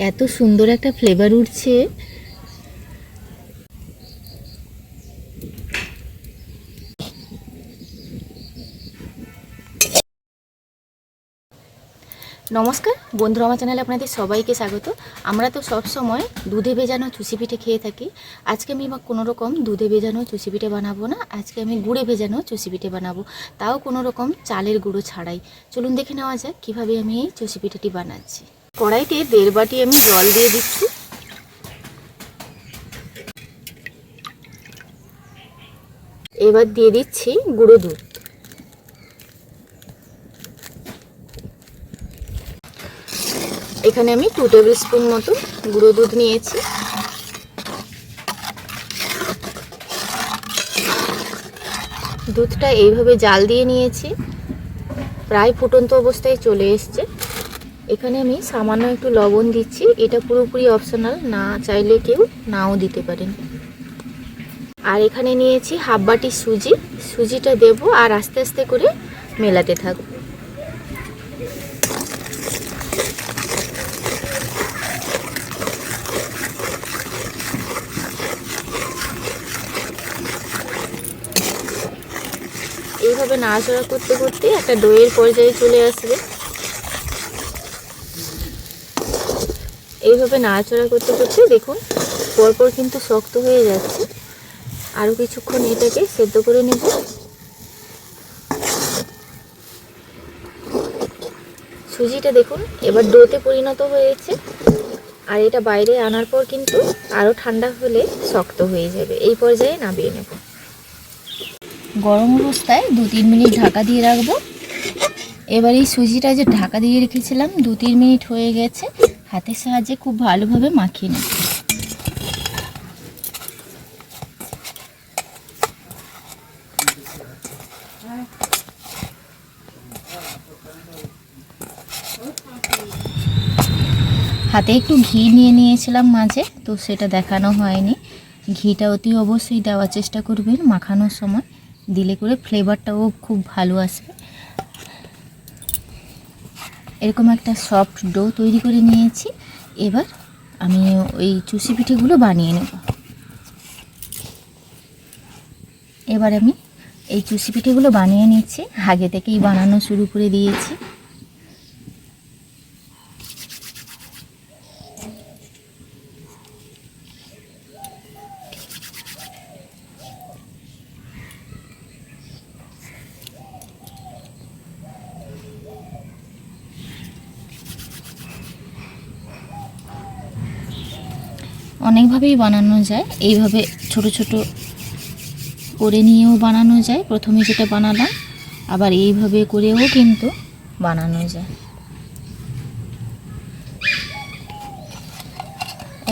এত সুন্দর একটা ফ্লেভার উঠছে। নমস্কার, বন্ধুরা, আমার চ্যানেলে আপনাদের সবাইকে স্বাগত। আমরা তো সব সময় দুধে ভেজানো চুষি পিঠে খেয়ে থাকি। আজকে আমি কোনো রকম দুধে ভেজানো চুষি পিঠে বানাবো না। আজকে আমি গুড়ে ভেজানো চুষি পিঠে বানাবো। তাও কোনো রকম চালের গুঁড়ো ছাড়াই। চলুন দেখে নেওয়া যাক কীভাবে আমি এই চুষি পিঠেটি বানাচ্ছি। কড়াইতে দেড় বাটি আমি জল দিয়ে দিচ্ছি। এবার দিয়ে দিচ্ছি গুঁড়ো দুধ। এখানে আমি টু টেবিল স্পুন মতো গুঁড়ো দুধ নিয়েছি। দুধটা এইভাবে জাল দিয়ে নিয়েছি। প্রায় ফুটন্ত অবস্থায় চলে এসছে। এখানে আমি সামান্য একটু লবণ দিচ্ছি। এটা পুরোপুরি অপশনাল না চাইলে কেউ নাও দিতে পারেন। আর এখানে নিয়েছি হাফ বাটি সুজি। সুজিটা দেব আর আস্তে আস্তে করে মেলাতে থাকব। এইভাবে নাড়াচাড়া করতে করতে একটা দইয়ের পর্যায়ে চলে আসবে। এইভাবে নাড়াচড়া করতে করতে দেখুন, পরপর কিন্তু শক্ত হয়ে যাচ্ছে। আরও কিছুক্ষণ এটাকে সেদ্ধ করে নেব। সুজিটা দেখুন, এবার ডোতে পরিণত হয়েছে। আর এটা বাইরে আনার পর কিন্তু আরও ঠান্ডা হলে শক্ত হয়ে যাবে। এই পর্যায়ে নামিয়ে নেব। গরম অবস্থায় দু তিন মিনিট ঢাকা দিয়ে রাখব। এবার এই সুজিটা যে ঢাকা দিয়ে রেখেছিলাম, দু তিন মিনিট হয়ে গেছে। হাতের সাহায্যে খুব ভালোভাবে মাখিয়ে নেব। হাতে একটু ঘি নিয়ে নিয়েছিলাম মাঝে, তো সেটা দেখানো হয়নি। ঘিটা অতি অবশ্যই দেওয়ার চেষ্টা করবেন মাখানোর সময়। দিলে করে ফ্লেভারটাও খুব ভালো আসবে। এরকম একটা সফট ডো তৈরি করে নিয়েছি। এবার আমি ওই চুষি পিঠেগুলো বানিয়ে নেব। এবার আমি এই চুষি পিঠেগুলো বানিয়ে নিচ্ছি। আগে থেকেই বানানো শুরু করে দিয়েছি। অনেকভাবেই বানানো যায়। এইভাবে ছোট ছোট করে নিয়েও বানানো যায়। প্রথমে যেটা বানালাম, আবার এইভাবে করেও কিন্তু বানানো যায়।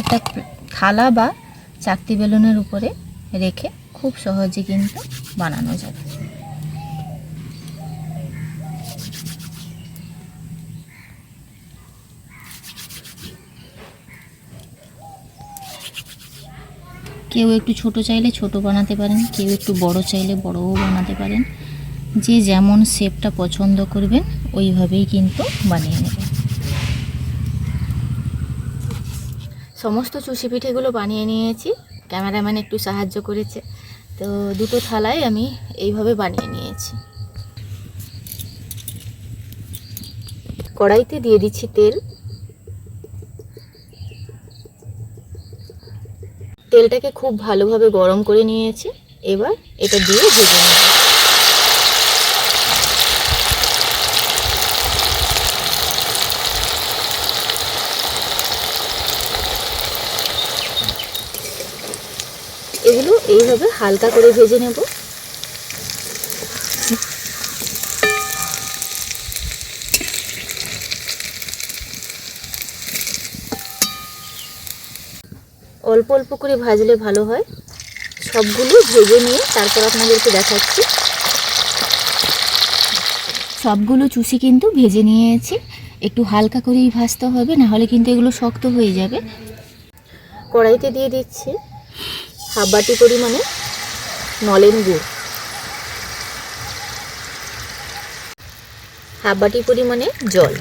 একটা থালা বা চাকতি বেলুনের উপরে রেখে খুব সহজে কিন্তু বানানো যাবে। কেউ একটু ছোট চাইলে ছোট বানাতে পারেন, কেউ একটু বড় চাইলে বড়ও বানাতে পারেন। যে যেমন শেপটা পছন্দ করবেন, ওইভাবেই কিন্তু বানিয়ে নেবেন। সমস্ত চুষি পিঠেগুলো বানিয়ে নিয়েছি। ক্যামেরাম্যান একটু সাহায্য করেছে। তো দুটো থালায় আমি এইভাবে বানিয়ে নিয়েছি। কড়াইতে দিয়ে দিচ্ছি তেল। তেলটাকে খুব ভালোভাবে গরম করে নিয়েছি। এবার এটা দিয়ে ভেজে নেব। এগুলো এইভাবে হালকা করে ভেজে নেব। অল্প অল্প করে ভাজলে ভালো হয়। সবগুলো ভেজে নিয়ে তারপর আপনাদেরকে দেখাচ্ছি। সবগুলো চুষি কিন্তু ভেজে নিয়েছি। একটু হালকা করেই ভাজতে হবে, না হলে কিন্তু এগুলো শক্ত হয়ে যাবে। কড়াইতে দিয়ে দিচ্ছি হাফ বাটি পরিমাণে নলেন গুড়। হাফ বাটি পরিমাণে জল।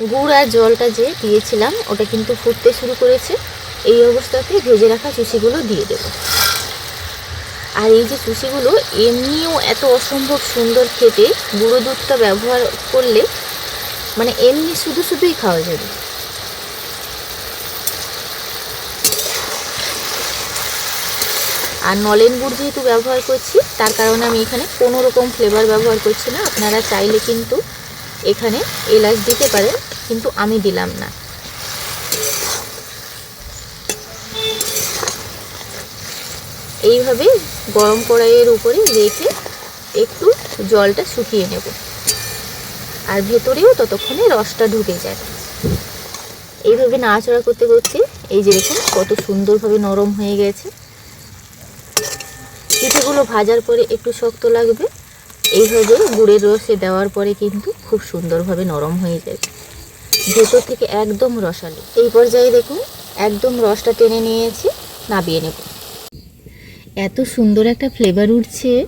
গুড় আর জলটা যে দিয়েছিলাম, ওটা কিন্তু ফুটতে শুরু করেছে। এই অবস্থাতে ভেজে রাখা চুষিগুলো দিয়ে দেব। আর এই যে চুষিগুলো এমনিও এত অসম্ভব সুন্দর খেতে। গুঁড়ো দুধটা ব্যবহার করলে মানে এমনি শুধু শুধুই খাওয়া যাবে। আর নলেন গুড় যেহেতু ব্যবহার করছি, তার কারণে আমি এখানে কোনো রকম ফ্লেভার ব্যবহার করছি না। আপনারা চাইলে কিন্তু এখানে এলাচ দিতে পারেন, কিন্তু আমি দিলাম না। এইভাবে গরম কড়াইয়ের উপরে রেখে একটু জলটা শুকিয়ে নেব। আর ভেতরেও ততক্ষণে রসটা ঢুকে যায়। এইভাবে নাড়াচাড়া করতে করতে এই যে দেখুন, কত সুন্দরভাবে নরম হয়ে গেছে। পিঠেগুলো ভাজার পরে একটু শক্ত লাগবে। এইভাবে গুড়ের রসে দেওয়ার পরে কিন্তু খুব সুন্দরভাবে নরম হয়ে যায়। ভেতর থেকে একদম রসালো। এই পর্যায়ে দেখুন, একদম রসটা টেনে নিয়েছি, নাবিয়ে নেব। এত সুন্দর একটা ফ্লেভার উঠছে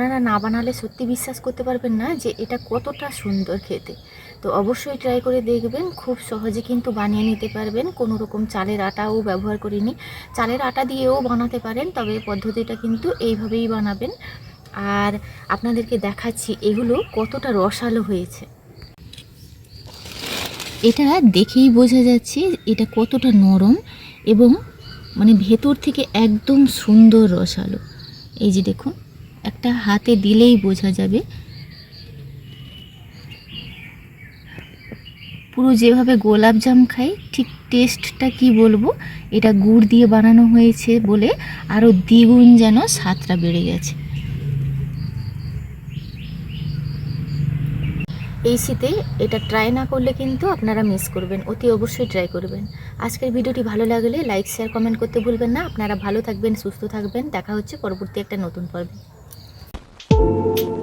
আপনারা না বানালে সত্যি বিশ্বাস করতে পারবেন না যে এটা কতটা সুন্দর খেতে। তো অবশ্যই ট্রাই করে দেখবেন, খুব সহজে কিন্তু বানিয়ে নিতে পারবেন। কোনো রকম চালের আটাও ব্যবহার করিনি। চালের আটা দিয়েও বানাতে পারেন, তবে পদ্ধতিটা কিন্তু এইভাবেই বানাবেন। আর আপনাদেরকে দেখাচ্ছি এগুলো কতটা রসালো হয়েছে। এটা দেখেই বোঝা যাচ্ছে এটা কতটা নরম এবং মানে ভেতর থেকে একদম সুন্দর রসালো। এই যে দেখুন। একটা হাতে দিলেই বোঝা যাবে। পুরো যেভাবে গোলাপ জাম খাই ঠিক টেস্টটা কি বলব? এটা গুড় দিয়ে বানানো হয়েছে বলে আরও দ্বিগুণ যেন স্বাদটা বেড়ে গেছে। এই শীতে এটা ট্রাই না করলে কিন্তু আপনারা মিস করবেন, অতি অবশ্যই ট্রাই করবেন। আজকের ভিডিওটি ভালো লাগলে লাইক শেয়ার কমেন্ট করতে ভুলবেন না। আপনারা ভালো থাকবেন, সুস্থ থাকবেন। দেখা হচ্ছে পরবর্তী একটা নতুন পর্বে। thank you